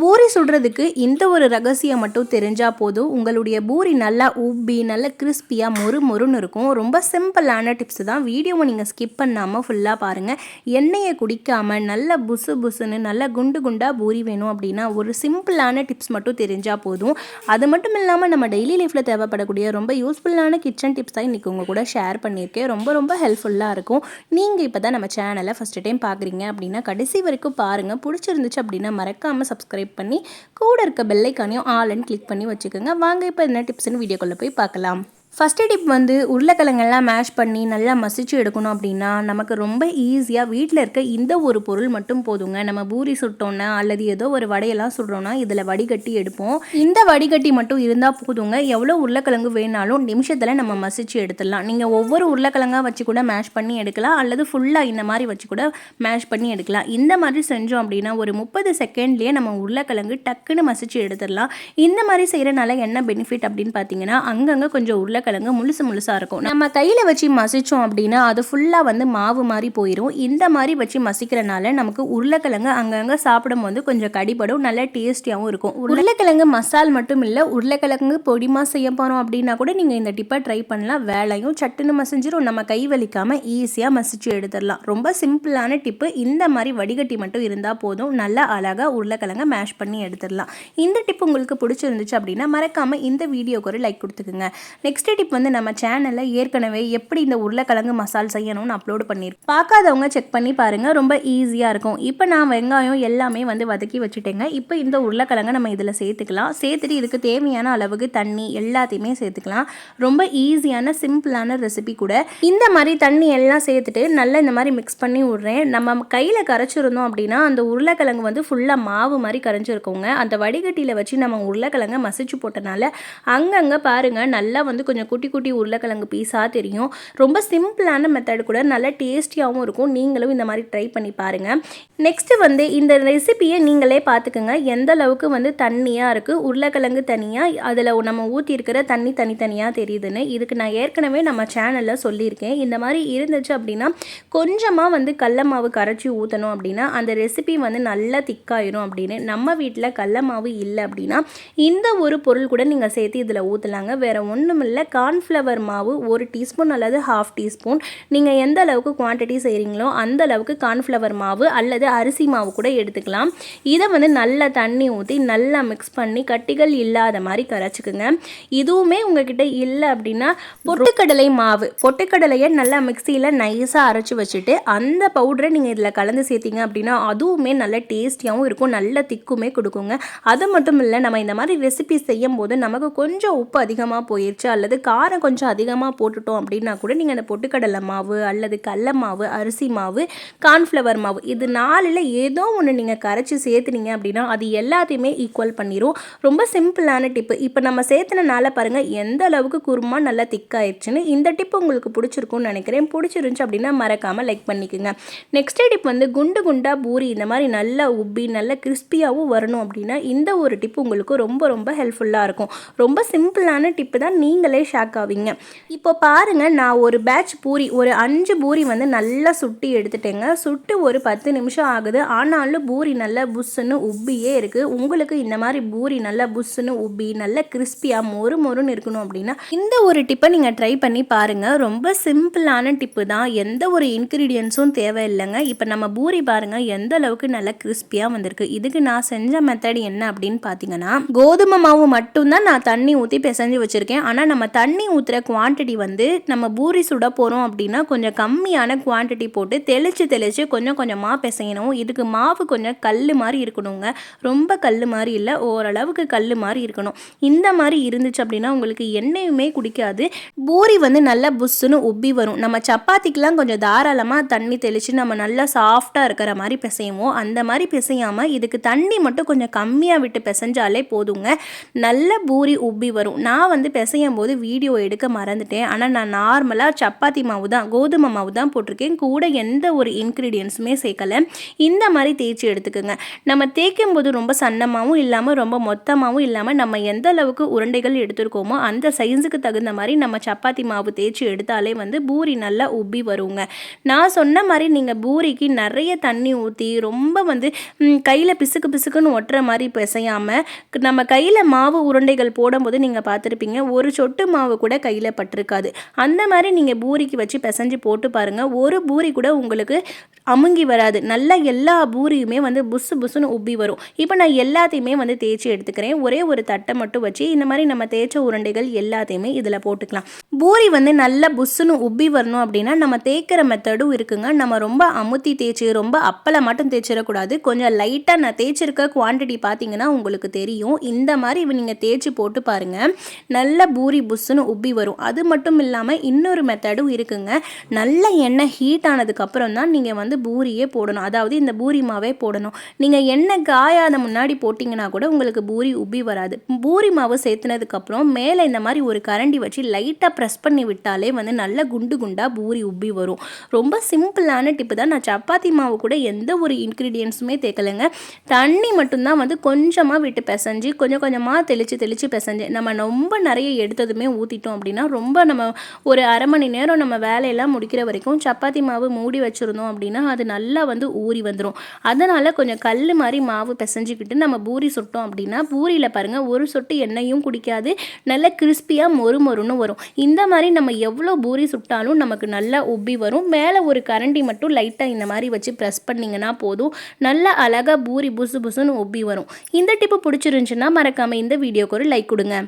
பூரி சுடுறதுக்கு இந்த ஒரு ரகசியம் மட்டும் தெரிஞ்சால் போதும். உங்களுடைய பூரி நல்லா உப்பி நல்ல கிறிஸ்பியாக மொறு மொறுன்னு இருக்கும். ரொம்ப சிம்பிளான டிப்ஸ் தான். வீடியோவை நீங்கள் ஸ்கிப் பண்ணாமல் ஃபுல்லாக பாருங்கள் எண்ணெயை குடிக்காமல் நல்ல புசு புசுன்னு நல்ல குண்டு குண்டாக பூரி வேணும் அப்படின்னா ஒரு சிம்பிளான டிப்ஸ் மட்டும் தெரிஞ்சால் போதும். அது மட்டும் இல்லாமல் நம்ம டெய்லி லைஃப்பில் தேவைப்படக்கூடிய ரொம்ப யூஸ்ஃபுல்லான கிச்சன் டிப்ஸ் தான் இன்றைக்கி உங்கள் கூட ஷேர் பண்ணியிருக்கேன். ரொம்ப ரொம்ப ஹெல்ப்ஃபுல்லாக இருக்கும். நீங்கள் இப்போ தான் நம்ம சேனலை ஃபஸ்ட்டு டைம் பார்க்குறீங்க அப்படின்னா கடைசி வரைக்கும் பாருங்கள் பிடிச்சிருந்துச்சு அப்படின்னா மறக்காமல் சப்ஸ்கிரைப் பண்ணி கூட இருக்க பெல்லைக்கானையும் ஆல்னு கிளிக் பண்ணி வச்சுக்கோங்க. வாங்க இப்போ என்ன டிப்ஸ்னு வீடியோக்குள்ளே போய் பார்க்கலாம். ஃபஸ்ட்டு டிப் வந்து உருளைக்கிழங்கெல்லாம் மேஷ் பண்ணி நல்லா மசிச்சு எடுக்கணும் அப்படின்னா நமக்கு ரொம்ப ஈஸியாக வீட்டில் இருக்க இந்த ஒரு பொருள் மட்டும் போதுங்க. நம்ம பூரி சுட்டோன்னா அல்லது ஏதோ ஒரு வடையெல்லாம் சுடுறோன்னா இதில் வடிகட்டி எடுப்போம். இந்த வடிகட்டி மட்டும் இருந்தால் போதுங்க. எவ்வளோ உருளைக்கிழங்கு வேணாலும் நிமிஷத்தில் நம்ம மசிச்சு எடுத்துடலாம். நீங்கள் ஒவ்வொரு உருளைக்கிழங்காக வச்சு கூட மேஷ் பண்ணி எடுக்கலாம். அல்லது ஃபுல்லாக இந்த மாதிரி வச்சு கூட மேஷ் பண்ணி எடுக்கலாம். இந்த மாதிரி செஞ்சோம் அப்படின்னா ஒரு முப்பது செகண்ட்லேயே நம்ம உருளைக்கிழங்கு டக்குன்னு மசிச்சு எடுத்துடலாம். இந்த மாதிரி செய்கிறனால என்ன பெனிஃபிட் அப்படின்னு பார்த்தீங்கன்னா அங்கங்கே கொஞ்சம் உருளைக்கிழங்கு முழுசு முழுசாக இருக்கும். நம்ம கையில் வச்சு மசிச்சோம் அப்படின்னா அது ஃபுல்லாக வந்து மாவு மாதிரி போயிடும் இந்த மாதிரி வச்சு மசிக்கிறனால நமக்கு உருளைக்கிழங்கு அங்கங்கே சாப்பிடும்போது கொஞ்சம் கடிபடும் நல்ல டேஸ்டியாகவும் இருக்கும். உருளைக்கிழங்கு மசால் மட்டும் இல்லை உருளைக்கிழங்கு பொடிமா செய்ய போகிறோம் அப்படின்னா கூட நீங்கள் இந்த டிப்பை ட்ரை பண்ணலாம். வேலையும் சட்டுன்னு மசிஞ்சிரும். நம்ம கை வலிக்காமல் ஈஸியாக மசிச்சு எடுத்துடலாம். ரொம்ப சிம்பிளான டிப்பு. இந்த மாதிரி வடிகட்டி மட்டும் இருந்தால் போதும். நல்லா அழகாக உருளைக்கிழங்க மேஷ் பண்ணி எடுத்துடலாம். இந்த டிப் உங்களுக்கு பிடிச்சிருந்துச்சு அப்படின்னா மறக்காமல் இந்த வீடியோக்கு ஒரு லைக் கொடுத்துக்குங்க. நெக்ஸ்ட் டிப் வந்து நம்ம சேனலில் ஏற்கனவே எப்படி இந்த உருளைக்கிழங்கு மசால் செய்யணும்னு அப்லோட் பண்ணியிருக்கேன் பார்க்காதவங்க செக் பண்ணி பாருங்கள் ரொம்ப ஈஸியாக இருக்கும். இப்போ நான் வெங்காயம் எல்லாமே வந்து வதக்கி வச்சுட்டேங்க. இப்போ இந்த உருளைக்கிழங்கை நம்ம இதில் சேர்த்துக்கலாம். சேர்த்துட்டு இதுக்கு தேவையான அளவுக்கு தண்ணி எல்லாத்தையுமே சேர்த்துக்கலாம். ரொம்ப ஈஸியான சிம்பிளான ரெசிபி கூட. இந்த மாதிரி தண்ணி எல்லாம் சேர்த்துட்டு நல்லா இந்த மாதிரி மிக்ஸ் பண்ணி விட்றேன். நம்ம கையில் கரைச்சிருந்தோம் அப்படின்னா அந்த உருளைக்கிழங்கு வந்து ஃபுல்லாக மாவு மாதிரி கரைஞ்சிருக்கோங்க. அந்த வடிகட்டியில் வச்சு நம்ம உருளைக்கிழங்கை மசிச்சு போட்டனால அங்கங்கே பாருங்கள் நல்லா வந்து கொஞ்சம் குட்டி குட்டி உருளைக்கிழங்கு பீஸாக தெரியும். ரொம்ப சிம்பிளான மெத்தட் கூட நல்லா டேஸ்டியாகவும் இருக்கும். நீங்களும் இந்த மாதிரி ட்ரை பண்ணி பாருங்கள் நெக்ஸ்ட்டு வந்து இந்த ரெசிபியை நீங்களே பார்த்துக்குங்க எந்த அளவுக்கு வந்து தண்ணியாக இருக்குது உருளைக்கிழங்கு தனியாக அதில் நம்ம ஊற்றிருக்கிற தண்ணி தனித்தனியாக தெரியுதுன்னு. இதுக்கு நான் ஏற்கனவே நம்ம சேனலில் சொல்லியிருக்கேன். இந்த மாதிரி இருந்துச்சு அப்படின்னா கொஞ்சமாக வந்து கடல மாவு கரைச்சி ஊற்றணும் அப்படின்னா அந்த ரெசிபி வந்து நல்லா திக்காயிரும் அப்படின்னு. நம்ம வீட்டில் கடல மாவு இல்லை அப்படின்னா இந்த ஒரு பொருள் கூட நீங்கள் சேர்த்து இதில் ஊற்றலாங்க வேறு ஒன்றும் இல்லை கார்ன்ஃப்ளவர் மாவு ஒரு டீஸ்பூன் அல்லது ஹாஃப் டீஸ்பூன். நீங்கள் எந்த அளவுக்கு குவான்டிட்டி செய்கிறீங்களோ அந்த அளவுக்கு கார்ன்ஃப்ளவர் மாவு அல்லது அரிசி மாவு கூட எடுத்துக்கலாம். இதை வந்து நல்லா தண்ணி ஊற்றி நல்லா மிக்ஸ் பண்ணி கட்டிகள் இல்லாத மாதிரி கரைச்சிக்குங்க. இதுவுமே உங்ககிட்ட இல்லை அப்படின்னா பொட்டுக்கடலை மாவு. பொட்டுக்கடலையை நல்லா மிக்சியில் நைஸாக அரைச்சி வச்சுட்டு அந்த பவுடரை நீங்கள் இதில் கலந்து சேர்த்திங்க அப்படின்னா அதுவுமே நல்ல டேஸ்டியாகவும் இருக்கும். நல்ல திக்குமே கொடுக்குங்க. அது மட்டும் இல்லை நம்ம இந்த மாதிரி ரெசிபி செய்யும் போது நமக்கு கொஞ்சம் உப்பு அதிகமாக போயிடுச்சு அல்லது காரம் கொஞ்சம் அதிகமாக போட்டுட்டோம் அப்படின்னா கூட நீங்கள் அந்த பொட்டுக்கடலை மாவு அல்லது கடல மாவு அரிசி மாவு கார்ன்ஃப்ளவர் மாவு இது நாலில் ஏதோ ஒன்று நீங்கள் கரைச்சி சேர்த்துனீங்க அப்படின்னா அது எல்லாத்தையுமே ஈக்குவல் பண்ணிடும் ரொம்ப சிம்பிளான டிப்பு இப்போ நம்ம சேர்த்துனனால பாருங்கள் எந்த அளவுக்கு குருமா நல்லா திக்காயிடுச்சுன்னு இந்த டிப் உங்களுக்கு பிடிச்சிருக்கும்னு நினைக்கிறேன். பிடிச்சிருந்துச்சு அப்படின்னா மறக்காமல் லைக் பண்ணிக்கோங்க. நெக்ஸ்ட் டிப் வந்து குண்டு குண்டா பூரி இந்த மாதிரி நல்லா உப்பி நல்லா கிறிஸ்பியாகவும் வரணும் அப்படின்னா இந்த ஒரு டிப் உங்களுக்கு ரொம்ப ரொம்ப ஹெல்ப்ஃபுல்லாக இருக்கும். ரொம்ப சிம்பிளான டிப்பு தான் நீங்களே ஷாக் ஆவீங்க இப்போ பாருங்கள் நான் ஒரு பேட்ச் பூரி ஒரு அஞ்சு பூரி வந்து நல்லா சுட்டி எடுத்துட்டேங்க. சுட்டு ஒரு பத்து நிமிஷம் ஆகுது. ஆனாலும் பூரி நல்லா புஷ்ஷுன்னு உப்பியே இருக்குது உங்களுக்கு இந்த மாதிரி பூரி நல்லா புஷ்ஷுன்னு உப்பி நல்லா கிறிஸ்பியாக மொறு மொறுன்னு இருக்கணும் அப்படின்னா இந்த ஒரு டிப்பை நீங்கள் ட்ரை பண்ணி பாருங்கள் ரொம்ப சிம்பிளான டிப்பு தான். எந்த ஒரு இன்க்ரீடியன்ஸும் தேவையில்லைங்க. இப்போ நம்ம பூரி பாருங்கள் எந்த அளவுக்கு நல்லா கிறிஸ்பியாக வந்திருக்கு. இதுக்கு நான் செஞ்ச மெத்தட் என்ன அப்படின்னு பார்த்தீங்கன்னா கோதுமை மாவு மட்டும்தான் நான் தண்ணி ஊற்றி பிசைஞ்சு வச்சுருக்கேன். ஆனால் நம்ம தண்ணி ஊற்றுற குவான்டிட்டி வந்து நம்ம பூரி சுட போகிறோம் அப்படின்னா கொஞ்சம் கம்மியான குவான்டிட்டி போட்டு தெளித்து தெளித்து கொஞ்சம் கொஞ்சமாக பிசையணும். இதுக்கு மாவு கொஞ்சம் கல் மாதிரி இருக்கணுங்க. ரொம்ப கல் மாதிரி இல்லை ஓரளவுக்கு கல் மாதிரி இருக்கணும். இந்த மாதிரி இருந்துச்சு அப்படின்னா உங்களுக்கு எண்ணெயுமே குடிக்காது. பூரி வந்து நல்லா புஷ்ஷுன்னு உப்பி வரும். நம்ம சப்பாத்திக்கெலாம் கொஞ்சம் தாராளமாக தண்ணி தெளித்து நம்ம நல்லா சாஃப்டாக இருக்கிற மாதிரி பிசையுவோம். அந்த மாதிரி பிசையாமல் இதுக்கு தண்ணி மட்டும் கொஞ்சம் கம்மியாக விட்டு பிசைஞ்சாலே போதுங்க. நல்ல பூரி உப்பி வரும். நான் வந்து பிசையும் போது வீடியோ எடுக்க மறந்துட்டேன். ஆனால் நான் நார்மலாக சப்பாத்தி மாவு தான் கோதுமை மாவு தான் போட்டிருக்கேன். கூட எந்த ஒரு இன்க்ரீடியன்ஸுமே சேர்க்கலை. இந்த மாதிரி தேய்ச்சி எடுத்துக்கோங்க. நம்ம தேய்க்கும் போது ரொம்ப சன்னமாகவும் இல்லாமல் ரொம்ப மொத்தமாகவும் இல்லாமல் நம்ம எந்த அளவுக்கு உருண்டைகள் எடுத்துருக்கோமோ அந்த சைஸுக்கு தகுந்த மாதிரி நம்ம சப்பாத்தி மாவு தேய்ச்சி எடுத்தாலே வந்து பூரி நல்லா உப்பி வருங்க. நான் சொன்ன மாதிரி நீங்கள் பூரிக்கு நிறைய தண்ணி ஊற்றி ரொம்ப வந்து கையில் பிசுக்கு பிசுக்குன்னு ஒட்டுற மாதிரி பிசையாமல் நம்ம கையில் மாவு உருண்டைகள் போடும்போது நீங்கள் பார்த்துருப்பீங்க ஒரு சொட்டு மாவு கூட கையில் பட்டிருக்காது. அந்த மாதிரி நீங்கள் பூரிக்கு வச்சு பிசைஞ்சு போட்டு பாருங்கள் ஒரு பூரி கூட உங்களுக்கு அமுங்கி வராது. நல்லா எல்லா பூரியுமே வந்து புஸ்ஸு புஸ்ஸுன்னு உப்பி வரும். இப்போ நான் எல்லாத்தையுமே வந்து தேய்ச்சி எடுத்துக்கிறேன். ஒரே ஒரு தட்டை மட்டும் வச்சு இந்த மாதிரி நம்ம தேய்ச்ச உருண்டைகள் எல்லாத்தையுமே இதில் போட்டுக்கலாம். பூரி வந்து நல்லா புஸ்ஸுன்னு உப்பி வரணும் அப்படின்னா நம்ம தேய்க்கிற மெத்தடும் இருக்குங்க. நம்ம ரொம்ப அமுத்தி தேய்ச்சி ரொம்ப அப்பளை மட்டும் தேய்ச்சிடக்கூடாது. கொஞ்சம் லைட்டாக நான் தேய்ச்சிருக்க குவான்டிட்டி பார்த்தீங்கன்னா உங்களுக்கு தெரியும். இந்த மாதிரி நீங்கள் தேய்ச்சி போட்டு பாருங்கள் நல்ல பூரி புஸ்ஸுன்னு உப்பி வரும். அது மட்டும் இல்லாமல் இன்னொரு மெத்தடும் இருக்குங்க. நல்ல எண்ணெய் ஹீட் ஆனதுக்கப்புறம் தான் நீங்கள் வந்து வந்து பூரியே போடணும். அதாவது இந்த பூரி மாவே போடணும். நீங்கள் எண்ணெய் காயாத முன்னாடி போட்டிங்கன்னா கூட உங்களுக்கு பூரி உப்பி வராது. பூரி மாவு சேர்த்துனதுக்கப்புறம் மேலே இந்த மாதிரி ஒரு கரண்டி வச்சு லைட்டாக ப்ரெஸ் பண்ணி விட்டாலே வந்து நல்ல குண்டு குண்டாக பூரி உப்பி வரும். ரொம்ப சிம்பிளான டிப்பு தான். நான் சப்பாத்தி மாவு கூட எந்த ஒரு இன்க்ரீடியன்ஸுமே தேக்கலைங்க. தண்ணி மட்டும்தான் வந்து கொஞ்சமாக விட்டு பிசைஞ்சு கொஞ்சம் கொஞ்சமாக தெளித்து தெளித்து பிசைஞ்சு நம்ம ரொம்ப நிறைய எடுத்ததுமே ஊற்றிட்டோம் அப்படின்னா ரொம்ப நம்ம ஒரு அரை மணி நேரம் நம்ம வேலையெல்லாம் முடிக்கிற வரைக்கும் சப்பாத்தி மாவு மூடி வச்சுருந்தோம் அப்படின்னா அது நல்லா வந்து ஊறி வந்துடும் அதனால் கொஞ்சம் கல் மாதிரி மாவு பிசைஞ்சிக்கிட்டு நம்ம பூரி சுட்டோம் அப்படின்னா பூரியில் பாருங்கள் ஒரு சொட்டு எண்ணெயும் குடிக்காது. நல்ல கிறிஸ்பியாக மொறு மொறுன்னு வரும். இந்த மாதிரி நம்ம எவ்வளோ பூரி சுட்டாலும் நமக்கு நல்லா உப்பி வரும். மேலே ஒரு கரண்டி மட்டும் லைட்டாக இந்த மாதிரி வச்சு ப்ரெஸ் பண்ணிங்கன்னா போதும். நல்லா அழகாக பூரி புசு புசுன்னு உப்பி வரும். இந்த டிப்பு பிடிச்சிருந்துச்சுன்னா மறக்காமல் இந்த வீடியோக்கு ஒரு லைக் கொடுங்க.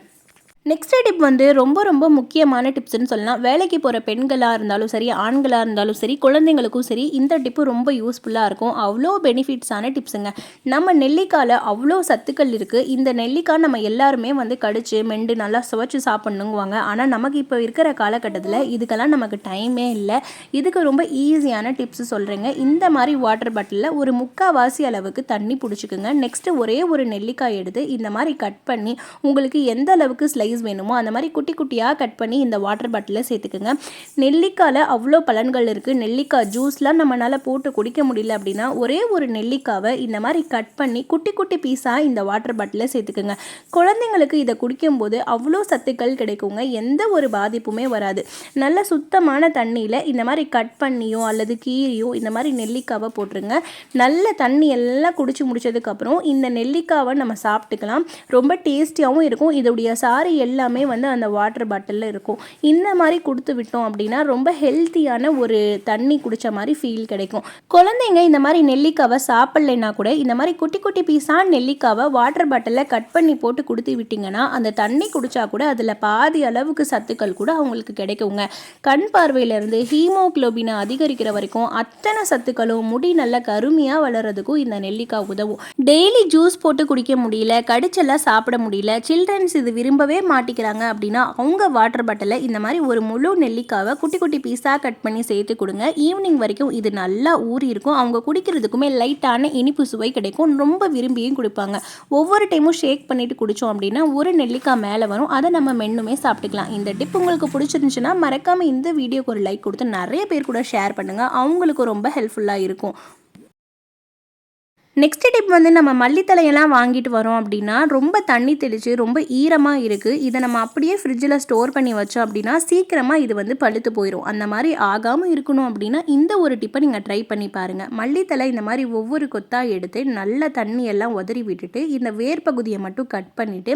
நெக்ஸ்ட் டிப் வந்து ரொம்ப ரொம்ப முக்கியமான டிப்ஸ்னு சொல்லலாம். வேலைக்கு போகிற பெண்களாக இருந்தாலும் சரி ஆண்களாக இருந்தாலும் சரி குழந்தைங்களுக்கும் சரி இந்த டிப்பு ரொம்ப யூஸ்ஃபுல்லாக இருக்கும். அவ்வளோ பெனிஃபிட்ஸான டிப்ஸுங்க நம்ம நெல்லிக்காயில் அவ்வளோ சத்துக்கள் இருக்குது இந்த நெல்லிக்காய் நம்ம எல்லாருமே வந்து கடிச்சு மெண்டு நல்லா சுவைச்சு சாப்பிட்ணுங்குவாங்க. ஆனால் நமக்கு இப்போ இருக்கிற காலகட்டத்தில் இதுக்கெல்லாம் நமக்கு டைமே இல்லை. இதுக்கு ரொம்ப ஈஸியான டிப்ஸ் சொல்கிறேங்க இந்த மாதிரி வாட்டர் பாட்டிலில் ஒரு முக்கால்வாசி அளவுக்கு தண்ணி பிடிச்சிக்குங்க. நெக்ஸ்ட்டு ஒரே ஒரு நெல்லிக்காய் எடுத்து இந்த மாதிரி கட் பண்ணி உங்களுக்கு எந்த அளவுக்கு ஸ்லைஸ் சைஸ் வேணுமோ அந்த மாதிரி குட்டி குட்டியாக கட் பண்ணி இந்த வாட்டர் பாட்டிலில் சேர்த்துக்குங்க. நெல்லிக்காயில் அவ்வளோ பலன்கள் இருக்குது நெல்லிக்காய் ஜூஸ்லாம் நம்மளால் போட்டு குடிக்க முடியல அப்படின்னா ஒரே ஒரு நெல்லிக்காவை இந்த மாதிரி கட் பண்ணி குட்டி குட்டி பீஸாக இந்த வாட்டர் பாட்டிலில் சேர்த்துக்குங்க. குழந்தைங்களுக்கு இதை குடிக்கும்போது அவ்வளோ சத்துக்கள் கிடைக்குங்க. எந்த ஒரு பாதிப்புமே வராது. நல்ல சுத்தமான தண்ணியில் இந்த மாதிரி கட் பண்ணியோ அல்லது கீரியோ இந்த மாதிரி நெல்லிக்காவை போட்டுருங்க. நல்ல தண்ணி எல்லாம் குடிச்சு முடிச்சதுக்கப்புறம் இந்த நெல்லிக்காவை நம்ம சாப்பிட்டுக்கலாம். ரொம்ப டேஸ்டியாகவும் இருக்கும். இதோடைய சாறு எல்லாமே வந்து அந்த வாட்டர் பாட்டிலில் இருக்கும். இந்த மாதிரி கொடுத்து விட்டோம் அப்படின்னா ரொம்ப ஹெல்த்தியான ஒரு தண்ணி குடித்த மாதிரி ஃபீல் கிடைக்கும். குழந்தைங்க இந்த மாதிரி நெல்லிக்காவை சாப்பிட்லைன்னா கூட இந்த மாதிரி குட்டி குட்டி பீஸாக நெல்லிக்காவை வாட்டர் பாட்டிலில் கட் பண்ணி போட்டு கொடுத்து விட்டிங்கன்னா அந்த தண்ணி குடித்தா கூட அதில் பாதி அளவுக்கு சத்துக்கள் கூட அவங்களுக்கு கிடைக்குங்க. கண் பார்வையிலேருந்து ஹீமோக்ளோபினை அதிகரிக்கிற வரைக்கும் அத்தனை சத்துக்களும் முடி நல்லா கருமையாக வளர்கிறதுக்கும் இந்த நெல்லிக்காய் உதவும். டெய்லி ஜூஸ் போட்டு குடிக்க முடியல கடிச்செல்லாம் சாப்பிட முடியல சில்ட்ரன்ஸ் இது விரும்பவே மாட்டிக்கிறாங்க அப்படின்னா அவங்க வாட்டர் பாட்டிலில் இந்த மாதிரி ஒரு முழு நெல்லிக்காவை குட்டி குட்டி பீஸாக கட் பண்ணி சேர்த்து கொடுங்க. ஈவினிங் வரைக்கும் இது நல்லா ஊறி இருக்கும். அவங்க குடிக்கிறதுக்குமே லைட்டான இனிப்பு சுவை கிடைக்கும். ரொம்ப விரும்பியும் கொடுப்பாங்க. ஒவ்வொரு டைமும் ஷேக் பண்ணிட்டு குடித்தோம் அப்படின்னா ஒரு நெல்லிக்காய் மேலே வரும். அதை நம்ம மென்னுமே சாப்பிட்டுக்கலாம். இந்த டிப் உங்களுக்கு பிடிச்சிருந்துச்சுன்னா மறக்காமல் இந்த வீடியோக்கு ஒரு லைக் கொடுத்து நிறைய பேர் கூட ஷேர் பண்ணுங்கள் அவங்களுக்கு ரொம்ப ஹெல்ப்ஃபுல்லாக இருக்கும். நெக்ஸ்ட் டிப் வந்து நம்ம மல்லித்தலையெல்லாம் வாங்கிட்டு வரோம் அப்படின்னா ரொம்ப தண்ணி தெளித்து ரொம்ப ஈரமாக இருக்குது இதை நம்ம அப்படியே ஃப்ரிட்ஜில் ஸ்டோர் பண்ணி வச்சோம் அப்படின்னா சீக்கிரமாக இது வந்து பழுத்து போயிடும் அந்த மாதிரி ஆகாமல் இருக்கணும் அப்படின்னா இந்த ஒரு டிப்பை நீங்கள் ட்ரை பண்ணி பாருங்கள் மல்லித்தலை இந்த மாதிரி ஒவ்வொரு கொத்தாக எடுத்து நல்ல தண்ணியெல்லாம் உதறி விட்டுட்டு இந்த வேர் பகுதியை மட்டும் கட் பண்ணிவிட்டு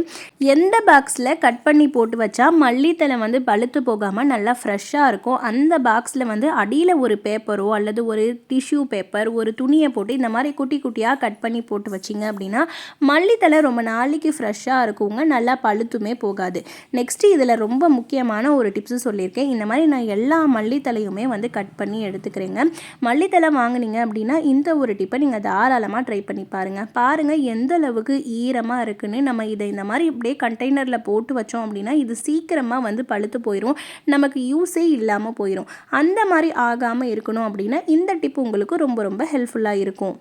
எந்த பாக்ஸில் கட் பண்ணி போட்டு வச்சா மல்லித்தலை வந்து பழுத்து போகாமல் நல்லா ஃப்ரெஷ்ஷாக இருக்கும். அந்த பாக்ஸில் வந்து அடியில் ஒரு பேப்பரோ அல்லது ஒரு டிஷ்யூ பேப்பர் ஒரு துணியை போட்டு இந்த மாதிரி குட்டி குட்டியாக பொடியாக கட் பண்ணி போட்டு வச்சிங்க அப்படின்னா மல்லித்தலை ரொம்ப நாளைக்கு ஃப்ரெஷ்ஷாக இருக்குங்க. நல்லா பழுத்துமே போகாது. நெக்ஸ்ட்டு இதில் ரொம்ப முக்கியமான ஒரு டிப்ஸு சொல்லியிருக்கேன். இந்த மாதிரி நான் எல்லா மல்லித்தலையுமே வந்து கட் பண்ணி எடுத்துக்கிறேங்க. மல்லித்தலை வாங்கினீங்க அப்படின்னா இந்த ஒரு டிப்பை நீங்கள் தாராளமாக ட்ரை பண்ணி பாருங்கள் பாருங்கள் எந்த அளவுக்கு ஈரமாக இருக்குன்னு. நம்ம இதை இந்த மாதிரி இப்படியே கண்டெய்னரில் போட்டு வச்சோம் அப்படின்னா இது சீக்கிரமாக வந்து பழுத்து போயிடும் நமக்கு யூஸே இல்லாமல் போயிடும் அந்த மாதிரி ஆகாமல் இருக்கணும் அப்படின்னா இந்த டிப் உங்களுக்கு ரொம்ப ரொம்ப ஹெல்ப்ஃபுல்லாக இருக்கும்.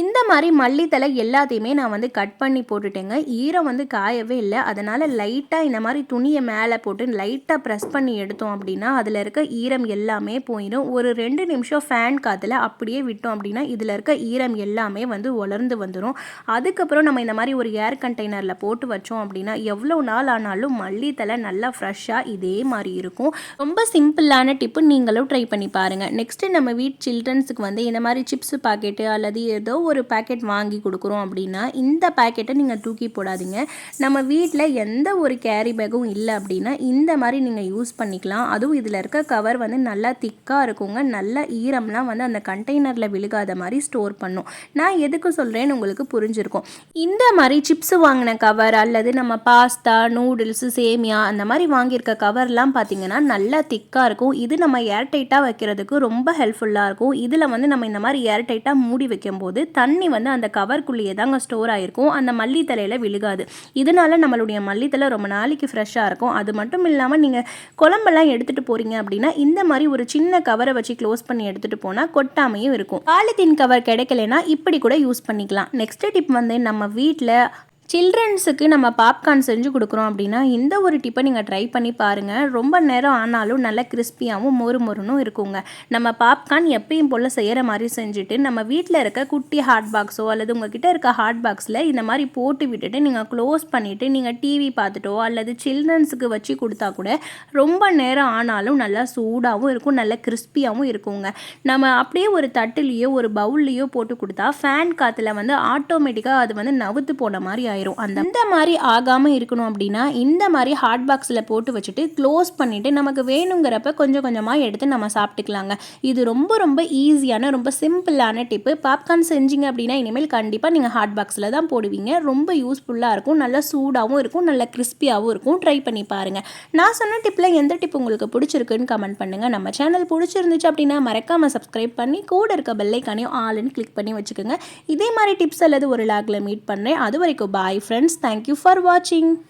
இந்த மாதிரி மல்லித்தலை எல்லாத்தையுமே நான் வந்து கட் பண்ணி போட்டுட்டேங்க. ஈரம் வந்து காயவே இல்லை. அதனால் லைட்டாக இந்த மாதிரி துணியை மேலே போட்டு லைட்டாக ப்ரெஸ் பண்ணி எடுத்தோம் அப்படின்னா அதில் இருக்க ஈரம் எல்லாமே போயிடும். ஒரு ரெண்டு நிமிஷம் ஃபேன் காற்றுல அப்படியே விட்டோம் அப்படின்னா இதில் இருக்க ஈரம் எல்லாமே வந்து உலர்ந்து வந்துடும் அதுக்கப்புறம் நம்ம இந்த மாதிரி ஒரு ஏர் கண்டெய்னரில் போட்டு வச்சோம் அப்படின்னா எவ்வளோ நாள் ஆனாலும் மல்லித்தலை நல்லா ஃப்ரெஷ்ஷாக இதே மாதிரி இருக்கும். ரொம்ப சிம்பிளான டிப்பு நீங்களும் ட்ரை பண்ணி பாருங்கள் நெக்ஸ்ட்டு நம்ம வீட் சில்ட்ரன்ஸுக்கு வந்து இந்த மாதிரி சிப்ஸ் பாக்கெட்டு அல்லது ஏதோ ஒரு பேக்கெட் வாங்கி கொடுக்குறோம் அப்படின்னா இந்த பேக்கெட்டை நீங்கள் தூக்கி போடாதீங்க. நம்ம வீட்டில் எந்த ஒரு கேரி பேக்கும் இல்லை அப்படின்னா இந்த மாதிரி நீங்கள் யூஸ் பண்ணிக்கலாம். அதுவும் இதில் இருக்க கவர் வந்து நல்லா திக்காக இருக்குங்க. நல்ல ஈரம்லாம் வந்து அந்த கண்டெய்னரில் விழுகாத மாதிரி ஸ்டோர் பண்ணும். நான் எதுக்கு சொல்கிறேன்னு உங்களுக்கு புரிஞ்சிருக்கும். இந்த மாதிரி சிப்ஸ் வாங்கின கவர் அல்லது நம்ம பாஸ்தா நூடுல்ஸ் சேமியா அந்த மாதிரி வாங்கியிருக்க கவர்லாம் பார்த்தீங்கன்னா நல்லா திக்காக இருக்கும். இது நம்ம ஏர்டைட்டாக வைக்கிறதுக்கு ரொம்ப ஹெல்ப்ஃபுல்லாக இருக்கும். இதில் வந்து நம்ம இந்த மாதிரி ஏர்டைட்டாக மூடி வைக்கும்போது தண்ணி வந்து அந்த கவர்க்குள்ளேயே தாங்க ஸ்டோர் ஆகிருக்கும் அந்த மல்லித்தலையில் விழுகாது. இதனால நம்மளுடைய மல்லித்தலை ரொம்ப நாளைக்கு ஃப்ரெஷ்ஷாக இருக்கும். அது மட்டும் இல்லாமல் நீங்கள் குழம்பெல்லாம் எடுத்துகிட்டு போகிறீங்க அப்படின்னா இந்த மாதிரி ஒரு சின்ன கவரை வச்சு க்ளோஸ் பண்ணி எடுத்துகிட்டு போனால் கொட்டாமையும் இருக்கும். பாலித்தீன் கவர் கிடைக்கலனா இப்படி கூட யூஸ் பண்ணிக்கலாம். நெக்ஸ்ட் டிப் வந்து நம்ம வீட்டில் சில்ட்ரன்ஸுக்கு நம்ம பாப்கார்ன் செஞ்சு கொடுக்குறோம் அப்படின்னா இந்த ஒரு டிப்பை நீங்கள் ட்ரை பண்ணி பாருங்கள் ரொம்ப நேரம் ஆனாலும் நல்ல கிறிஸ்பியாகவும் மொறு மொறுனும் இருக்குங்க. நம்ம பாப்கார்ன் எப்பயும் போல் செய்கிற மாதிரி செஞ்சுட்டு நம்ம வீட்டில் இருக்க குட்டி ஹாட் பாக்ஸோ அல்லது உங்ககிட்ட இருக்க ஹாட் பாக்ஸில் இந்த மாதிரி போட்டு விட்டுட்டு நீங்கள் க்ளோஸ் பண்ணிவிட்டு நீங்கள் டிவி பார்த்துட்டோ அல்லது சில்ட்ரன்ஸுக்கு வச்சு கொடுத்தா கூட ரொம்ப நேரம் ஆனாலும் நல்லா சூடாகவும் இருக்கும் நல்லா கிறிஸ்பியாகவும் இருக்குங்க. நம்ம அப்படியே ஒரு தட்டுலேயோ ஒரு பவுல்லையோ போட்டு கொடுத்தா ஃபேன் காற்றுல வந்து ஆட்டோமேட்டிக்காக அது வந்து நவுத்து போன மாதிரி ஆயிரும். அந்த இந்த மாதிரி ஆகாமல் இருக்கணும் அப்படின்னா இந்த மாதிரி ஹாட் பாக்ஸில் போட்டு வச்சுட்டு க்ளோஸ் பண்ணிவிட்டு நமக்கு வேணுங்கிறப்ப கொஞ்சம் கொஞ்சமாக எடுத்து நம்ம சாப்பிட்டுக்கலாங்க. இது ரொம்ப ரொம்ப ஈஸியான ரொம்ப சிம்பிளான டிப்பு பாப்கார்ன் செஞ்சீங்க அப்படின்னா இனிமேல் கண்டிப்பாக நீங்கள் ஹாட் பாக்ஸில் தான் போடுவீங்க. ரொம்ப யூஸ்ஃபுல்லாக இருக்கும். நல்லா சூடாகவும் இருக்கும். நல்லா கிறிஸ்பியாகவும் இருக்கும். ட்ரை பண்ணி பாருங்கள் நான் சொன்ன டிப்பில் எந்த டிப் உங்களுக்கு பிடிச்சிருக்குன்னு கமெண்ட் பண்ணுங்கள் நம்ம சேனல் பிடிச்சிருந்துச்சு அப்படின்னா மறக்காமல் சப்ஸ்கிரைப் பண்ணி கூட இருக்க பெல்லைக்கானையும் ஆளுன்னு கிளிக் பண்ணி வச்சுக்கோங்க. இதே மாதிரி டிப்ஸ் அல்லது ஒரு லாகில் மீட் பண்ணுறேன் அது வரைக்கும் பாய் Bye friends. Thank you for watching.